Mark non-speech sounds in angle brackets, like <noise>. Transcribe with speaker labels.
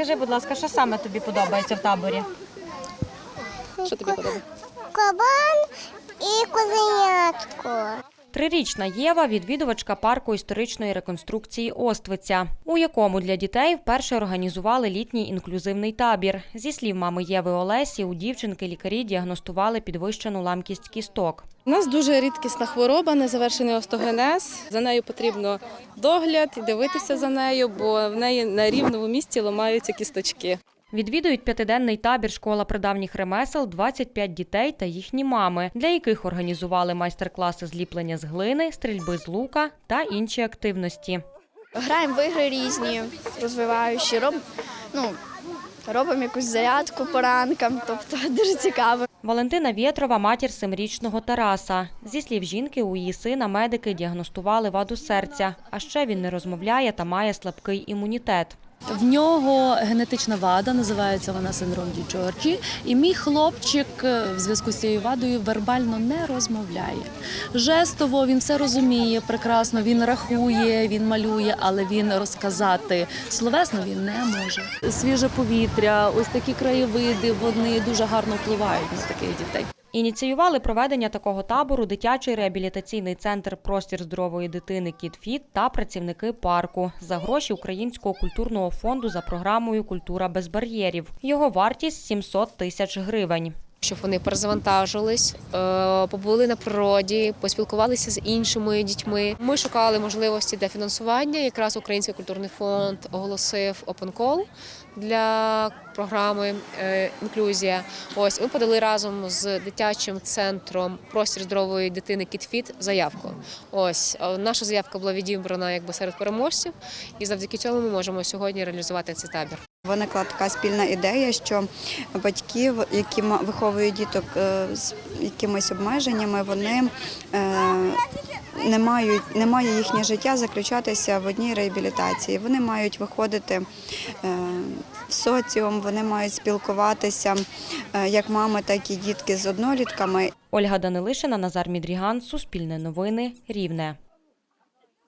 Speaker 1: Скажи, будь ласка, що саме тобі подобається в таборі?
Speaker 2: Що тобі подобається?
Speaker 3: Кабан і козенятко.
Speaker 1: Трирічна Єва відвідувачка парку історичної реконструкції Оствиця, у якому для дітей вперше організували літній інклюзивний табір. Зі слів мами Єви Олесі, у дівчинки лікарі діагностували підвищену ламкість кісток.
Speaker 2: У нас дуже рідкісна хвороба, незавершений остогенез. За нею потрібно догляд і дивитися за нею, бо в неї на рівному місці ламаються кісточки.
Speaker 1: Відвідують п'ятиденний табір школа придавніх ремесел 25 дітей та їхні мами, для яких організували майстер-класи з ліплення з глини, стрільби з лука та інші активності.
Speaker 4: Граємо в ігри різні, розвиваючі, роб, ну, робимо якусь зарядку по ранкам, тобто <laughs> дуже цікаво.
Speaker 1: Валентина Вєтрова – матір семирічного Тараса. Зі слів жінки, у її сина медики діагностували ваду серця, а ще він не розмовляє та має слабкий імунітет.
Speaker 5: В нього генетична вада, називається вона синдром Ді Джорджі. І мій хлопчик е, в зв'язку з цією вадою вербально не розмовляє. Жестово він все розуміє прекрасно, він рахує, він малює, але він розказати словесно він не може. Свіже повітря, ось такі краєвиди, вони дуже гарно впливають на таких дітей.
Speaker 1: Ініціювали проведення такого табору дитячий реабілітаційний центр Простір здорової дитини «Кітфіт» та працівники парку за гроші Українського культурного фонду за програмою Культура без бар'єрів. Його вартість 700 тисяч гривень.
Speaker 6: Щоб вони перезавантажились, е, побули на природі, поспілкувалися з іншими дітьми. Ми шукали можливості для фінансування. Якраз Український культурний фонд оголосив Open Call для програми е, інклюзія. Ось ми подали разом з дитячим центром простір здорової дитини «Кітфіт» заявку. Ось е, наша заявка була відібрана якби серед переможців, і завдяки цьому ми можемо сьогодні реалізувати цей табір.
Speaker 7: Виникла така спільна ідея, що батьки, які виховують діток е, з якимись обмеженнями, вони е, не мають, не має їхнє життя заключатися в одній реабілітації. Вони мають виходити е, в соціум, вони мають спілкуватися як мами, так і дітки з однолітками.
Speaker 1: Ольга Данилишина, Назар Мідріган, Суспільне новини, Рівне.